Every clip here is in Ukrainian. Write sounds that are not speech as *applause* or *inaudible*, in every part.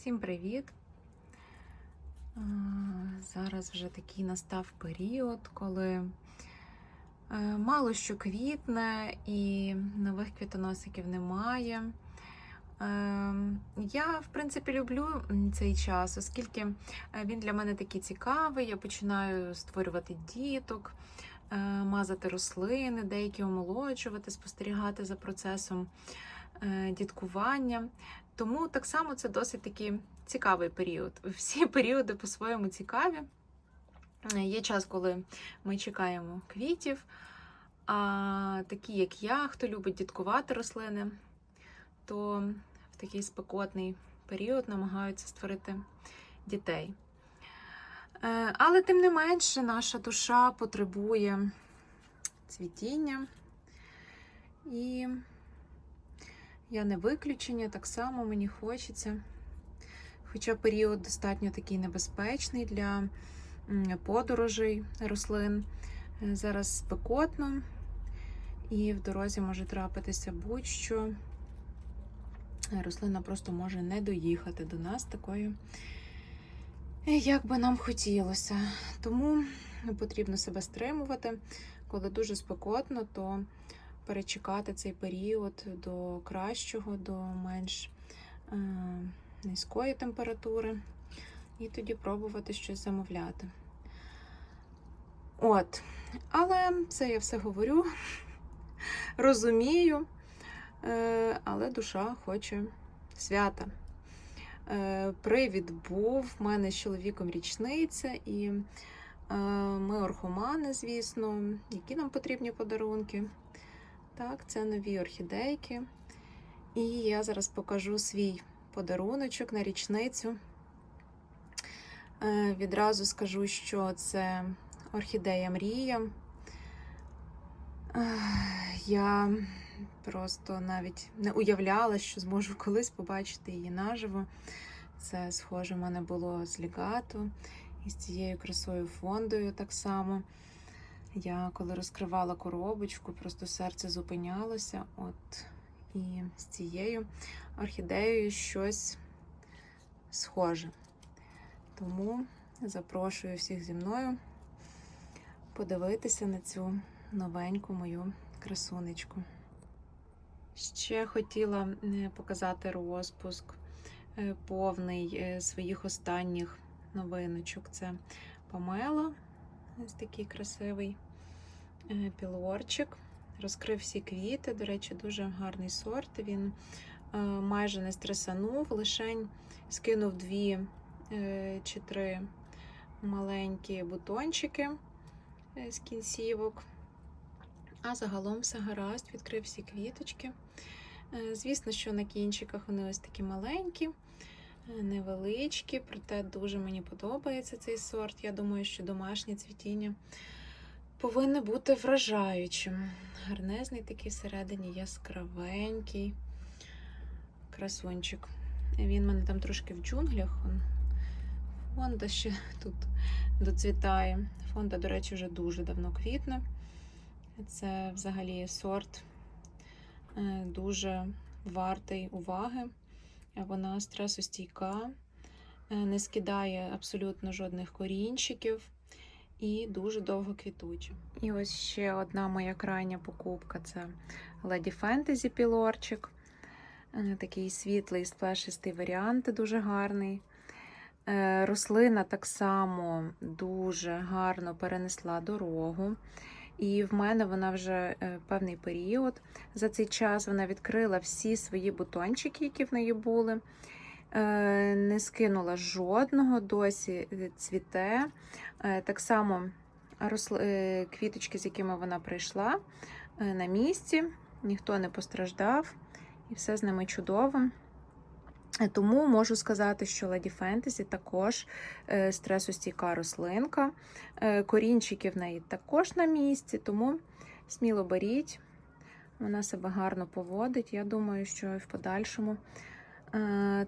Всім привіт! Зараз вже такий настав період, коли е, мало що квітне і нових квітоносиків немає. Е, Я, в принципі, люблю цей час, оскільки е, він для мене такий цікавий. Я починаю створювати діток, мазати рослини, деякі омолоджувати, спостерігати за процесом діткування. Тому так само це досить такий цікавий період. *laughs* Всі періоди по-своєму цікаві. Е, Є час, коли ми чекаємо квітів. А такі, як я, хто любить діткувати рослини, то в такий спекотний період намагаються створити дітей. Е, Але тим не менше, наша душа потребує цвітіння. І я не виключення, так само мені хочеться. Хоча період достатньо такий небезпечний для подорожей рослин. Е, Зараз спекотно, і в дорозі може трапитися будь-що. Рослина просто може не доїхати до нас такою, е, як би нам хотілося. Тому потрібно себе стримувати. Коли дуже спекотно, то перечекати цей період до кращого, до менш е, низької температури, і тоді пробувати щось замовляти. От, але це я все говорю, *laughs* розумію, е, але душа хоче свята. Е, Привід був в мене з чоловіком річниця, і е, ми орхомани, звісно, які нам потрібні подарунки. Так, це нові орхідейки. І я зараз покажу свій подаруночок на річницю. Е, Відразу скажу, що це орхідея Мрія. Е, Я просто навіть не уявляла, що зможу колись побачити її наживо. Це схоже в мене було з лігато і з цією красою фондою так само. Я коли розкривала коробочку, просто серце зупинялося. От і з цією орхідеєю щось схоже. Тому запрошую всіх зі мною подивитися на цю новеньку мою красунечку. Ще хотіла е, показати розпуск е, повний е, своїх останніх новиночок. Це Памела. Ось такий красивий пілорчик. Розкрив всі квіти. До речі, дуже гарний сорт. Він е, майже не стресанув, лишень скинув дві е, чи три маленькі бутончики е, з кінцівок. А загалом все гаразд, відкрив всі квіточки. Е, Звісно, що на кінчиках вони ось такі маленькі, е, невеличкі, проте дуже мені подобається цей сорт. Я думаю, що домашнє цвітіння повинне бути вражаючим. Гарнезний такий всередині яскравенький красунчик. Він мене там трошки в джунглях. Фонда ще тут доцвітає. Фонда, до речі, вже дуже давно квітне. Це взагалі сорт е, дуже вартий уваги. Вона стресостійка, е, не скидає абсолютно жодних корінчиків і дуже довго квітуча. І ось ще одна моя крайня покупка це Lady Fantasy пілорчик. Е, Такий світлий сплешистий варіант, дуже гарний. Е, Рослина так само дуже гарно перенесла дорогу. І в мене вона вже е, певний період. За цей час вона відкрила всі свої бутончики, які в неї були. Е, Не скинула жодного, досі цвіте. Е, Так само е, квіточки, з якими вона прийшла, на місці, ніхто не постраждав, і все з ними чудово. Тому можу сказати, що Lady Fantasy також стресостійка рослинка. Корінчики в неї також на місці, тому сміло беріть. Вона себе гарно поводить. Я думаю, що і в подальшому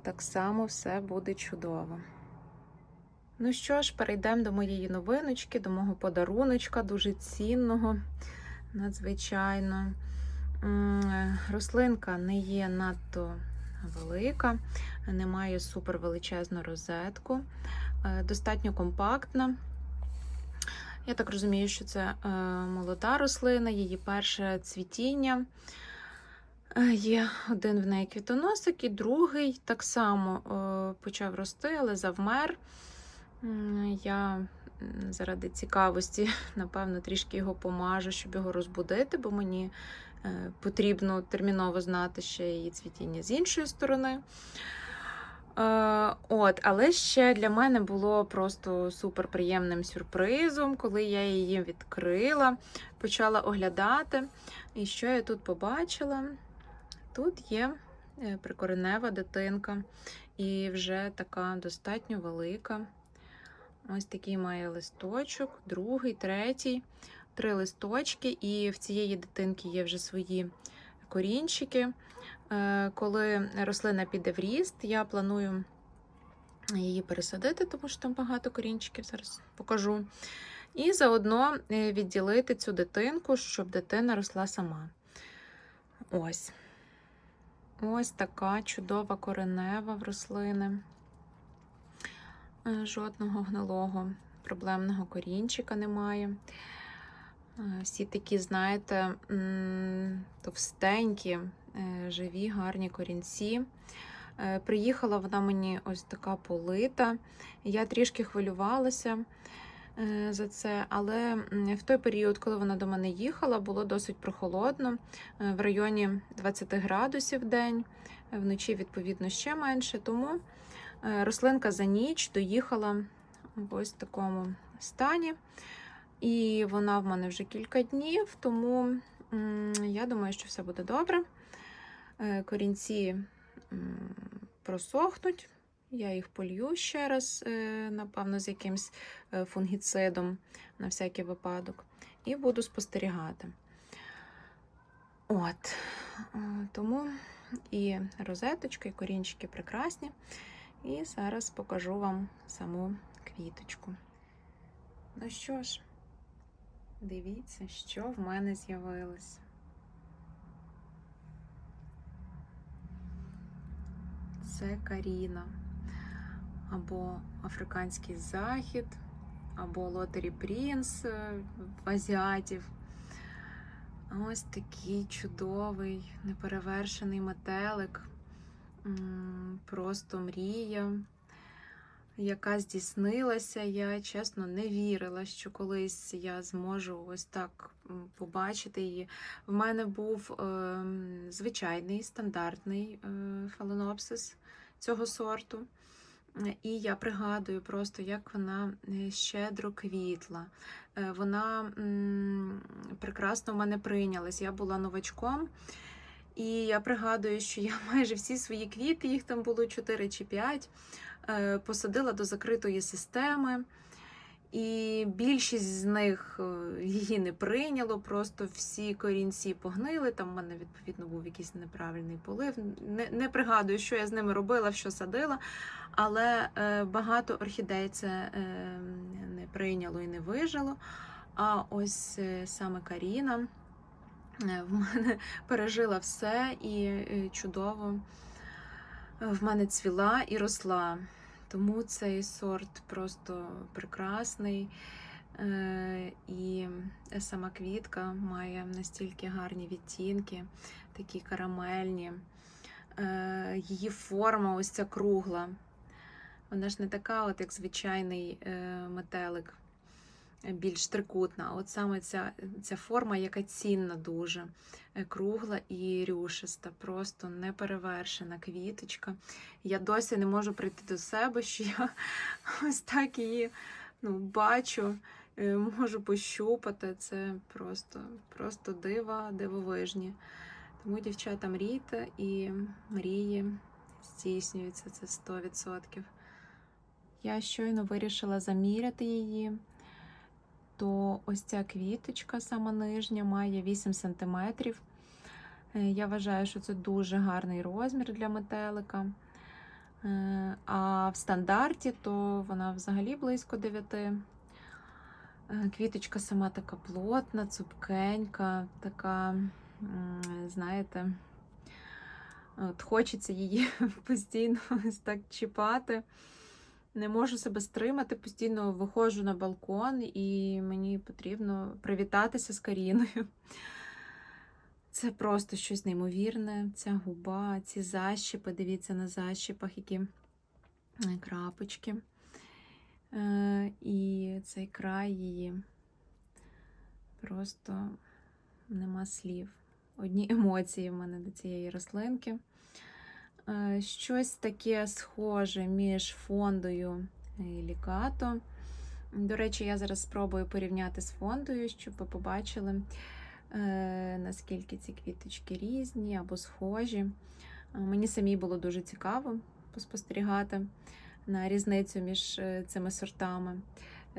так само все буде чудово. Ну що ж, перейдемо до моєї новиночки, до мого подаруночка, дуже цінного, надзвичайно. Е, Рослинка не є надто велика. не має супер величезну розетку, е, достатньо компактна. Я так розумію, що це е, молода рослина, її перше цвітіння. Е, Є один в неї квітоносик, і другий так само е, почав рости, але завмер. Я заради цікавості, *laughs* напевно, трішки його помажу, щоб його розбудити, бо мені е, потрібно терміново знати ще її цвітіння з іншої сторони. От, але ще для мене було просто супер приємним сюрпризом, коли я її відкрила, почала оглядати. І що я тут побачила? Тут є е, прикоренева дитинка, і вже така достатньо велика. Ось такий має листочок, другий, третій, три листочки, і в цієї дитинки є вже свої корінчики. Е, Коли рослина піде в ріст, я планую її пересадити, тому що там багато корінчиків, зараз покажу. І заодно е, відділити цю дитинку, щоб дитина росла сама. Ось. Ось така чудова коренева в рослини. Е, Жодного гнилого проблемного корінчика немає. Е, Всі такі, знаєте, товстенькі, е, живі, гарні корінці. Приїхала вона мені ось така полита. Я трішки хвилювалася за це, але в той період, коли вона до мене їхала, було досить прохолодно, е, в районі 20 градусів день, е, вночі, відповідно, ще менше. Тому е, рослинка за ніч доїхала в ось такому стані. І вона в мене вже кілька днів, тому я думаю, що все буде добре. Е, Корінці просохнуть. Я їх полью ще раз, е, напевно, з якимсь е, фунгіцидом на всякий випадок, і буду спостерігати. От. Е, Тому і розеточка, і корінчики прекрасні. І зараз покажу вам саму квіточку. Ну що ж, дивіться, що в мене з'явилось. Це Каріна, або Африканський захід, або Лотері Прінс е, в азіатів. Ось такий чудовий, неперевершений метелик. Просто мрія, яка здійснилася. Я чесно не вірила, що колись я зможу ось так побачити її. В мене був ем, звичайний стандартний е, фаленопсис цього сорту. Е, І я пригадую просто, як вона е, щедро квітла. Е, Вона прекрасно в мене прийнялась. Я була новачком. І я пригадую, що я *laughs* майже всі свої квіти, їх там було 4 чи 5, е, посадила до закритої системи. І більшість з них е, її не прийняло, просто всі корінці погнили. Там в мене, відповідно, був якийсь неправильний полив. Не, не пригадую, що я з ними робила, що садила, але е, багато орхідей це е, не прийняло і не вижило. А ось е, саме Каріна е, в мене *laughs* пережила все і е, чудово в мене цвіла і росла. Тому цей сорт просто прекрасний. Е, І сама квітка має настільки гарні відтінки, такі карамельні. Е, Її форма ось ця кругла. Вона ж не така, от як звичайний е, метелик, більш трикутна. От саме ця, ця форма, яка цінна дуже, е, кругла і рюшиста, просто неперевершена квіточка. Я досі не можу прийти до себе, що я *laughs* ось так її ну, бачу, е, можу пощупати. Це просто, просто дива, дивовижні. Тому, дівчата, мрійте і мрії здійснюються це 100%. Я щойно вирішила заміряти її, то ось ця квіточка, сама нижня, має 8 см. Я вважаю, що це дуже гарний розмір для метелика. Е, А в стандарті то вона взагалі близько 9. Е, Квіточка сама така плотна, цупкенька, така, знаєте, От Хочеться її *laughs* постійно ось так чіпати. Не можу себе стримати, постійно виходжу на балкон, і мені потрібно привітатися з Каріною. Це просто щось неймовірне. Ця губа, ці защіпи. Дивіться на защіпах, які е, крапочки. Е, І цей край її просто нема слів. Одні емоції в мене до цієї рослинки. Е, Щось таке схоже між фондою і лікато. До речі, я зараз спробую порівняти з фондою, щоб ви побачили, е, наскільки ці квіточки різні або схожі. Е, Мені самій було дуже цікаво поспостерігати на різницю між цими сортами.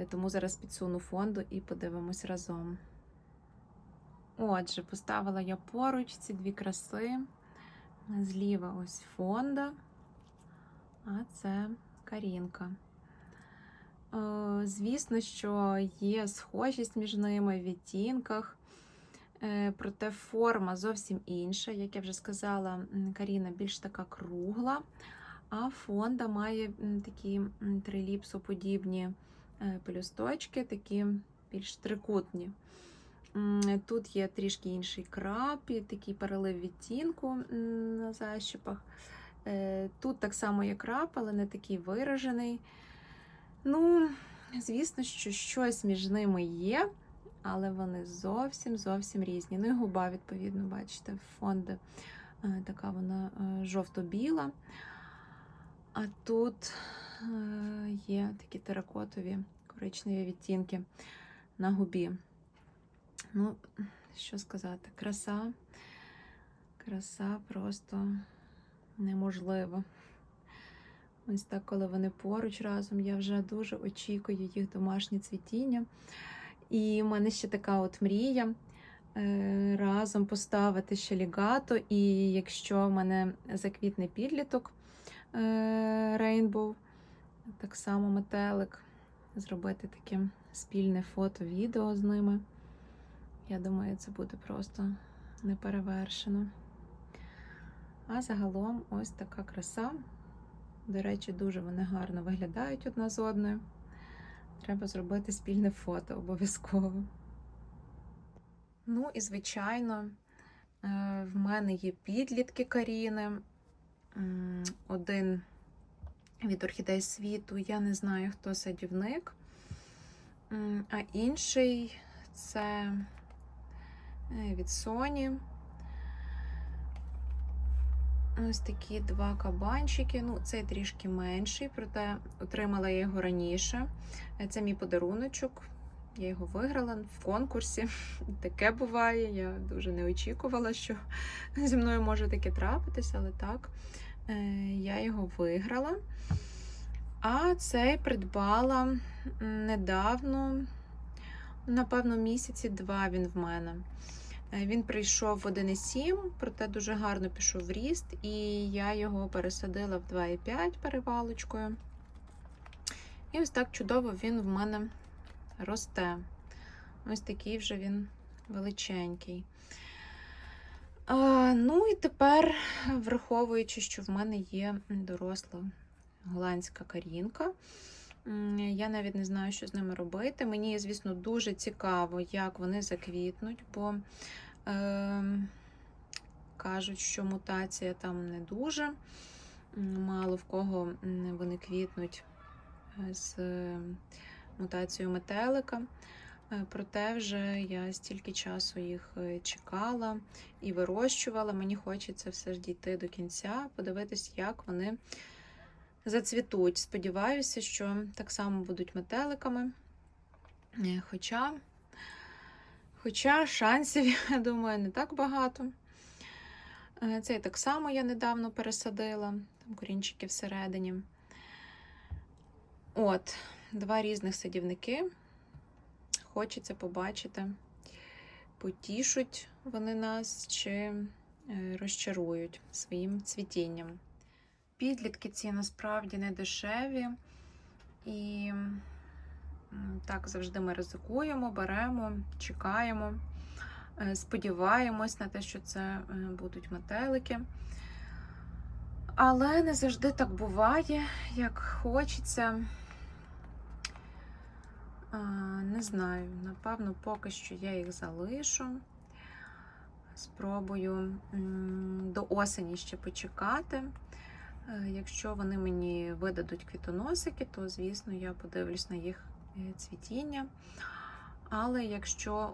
Тому зараз підсуну фонду і подивимось разом. Отже, поставила я поруч ці дві краси. Зліва ось фонда, а це карінка. Е, Звісно, що є схожість між ними в відтінках, е, проте форма зовсім інша. Як я вже сказала, Каріна більш така кругла, а фонда має такі триліпсоподібні е, пелюсточки, такі більш трикутні. Тут є трішки інший крап, і такий перелив відтінку на защіпах. Е, Тут так само є крап, але не такий виражений. Ну, звісно, що щось між ними є, але вони зовсім зовсім різні. Ну і губа, відповідно, бачите, фонди е, така вона е, жовто-біла. А тут є такі теракотові коричневі відтінки на губі. Ну, що сказати, краса, краса просто неможлива. Ось так, коли вони поруч разом, я вже дуже очікую їх домашнє цвітіння. І в мене ще така от мрія е, разом поставити ще лігато, і якщо в мене заквітне підліток Рейнбоу, так само метелик, зробити таке спільне фото-відео з ними. Я думаю, це буде просто неперевершено. А загалом ось така краса. До речі, дуже вони гарно виглядають одна з одною. Треба зробити спільне фото обов'язково. Ну і, звичайно, е, в мене є підлітки Каріни. Один від орхідей світу, я не знаю, хто садівник, а інший це від Sony. Ось такі два кабанчики. Ну, цей трішки менший, проте отримала я його раніше. Е, Це мій подаруночок. Я його виграла в конкурсі. *laughs* Таке буває. Я дуже не очікувала, що *laughs* зі мною може таке трапитися, але так, е, я його виграла. А цей придбала недавно, напевно, місяці два він в мене. Е, Він прийшов в 1,7, проте дуже гарно пішов в ріст, і я його пересадила в 2,5 перевалочкою. І ось так чудово він в мене росте. Ось такий вже він величенький. А, ну і тепер, враховуючи, що в мене є доросла голландська карінка. Я навіть не знаю, що з ними робити. Мені, звісно, дуже цікаво, як вони заквітнуть, бо е, кажуть, що мутація там не дуже. Мало в кого вони квітнуть е, з е, мутацією метелика. Е, Проте вже я стільки часу їх е, чекала і вирощувала. Мені хочеться все ж дійти до кінця, подивитись, як вони зацвітуть. Сподіваюся, що так само будуть метеликами. Е, Хоча, хоча шансів, *laughs* я думаю, не так багато. Е, Цей так само я недавно пересадила, там корінчики всередині. От, два різних садівники. Хочеться побачити, потішуть вони нас чи е, розчарують своїм цвітінням. Підлітки ці насправді не дешеві. І так завжди ми ризикуємо, беремо, чекаємо, е, сподіваємось на те, що це е, будуть метелики. Але не завжди так буває, як хочеться. Не знаю, напевно, поки що я їх залишу. Спробую до осені ще почекати. Е, Якщо вони мені видадуть квітоносики, то, звісно, я подивлюсь на їх е, цвітіння. Але якщо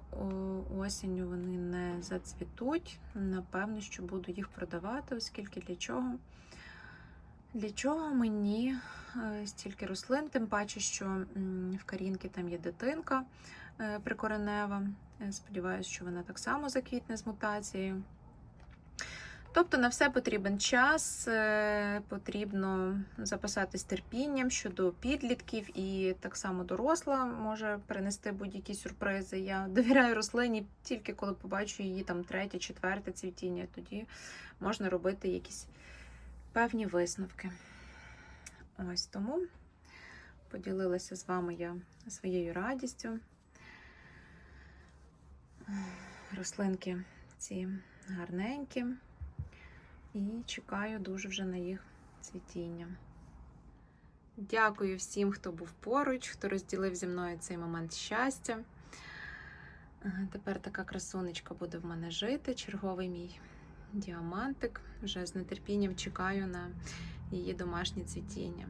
осінню вони не зацвітуть, напевно, що буду їх продавати, оскільки для чого? Для чого мені е, стільки рослин? Тим паче, що в Карінки там є дитинка прикоренева. Сподіваюся, що вона так само заквітне з мутацією. Тобто на все потрібен час, е, потрібно запасатись терпінням щодо підлітків, і так само доросла може принести будь-які сюрпризи. Я *laughs* довіряю рослині тільки коли побачу її там третє, четверте цвітіння, тоді можна робити якісь певні висновки. Ось тому поділилася з вами я своєю радістю. Рослинки ці гарненькі. І чекаю дуже вже на їх цвітіння. Дякую всім, хто був поруч, хто розділив зі мною цей момент щастя. Е, Тепер така красунечка буде в мене жити, черговий мій діамантик. Вже з нетерпінням чекаю на її домашнє цвітіння.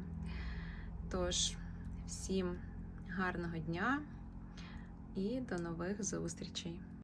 Тож, всім гарного дня і до нових зустрічей!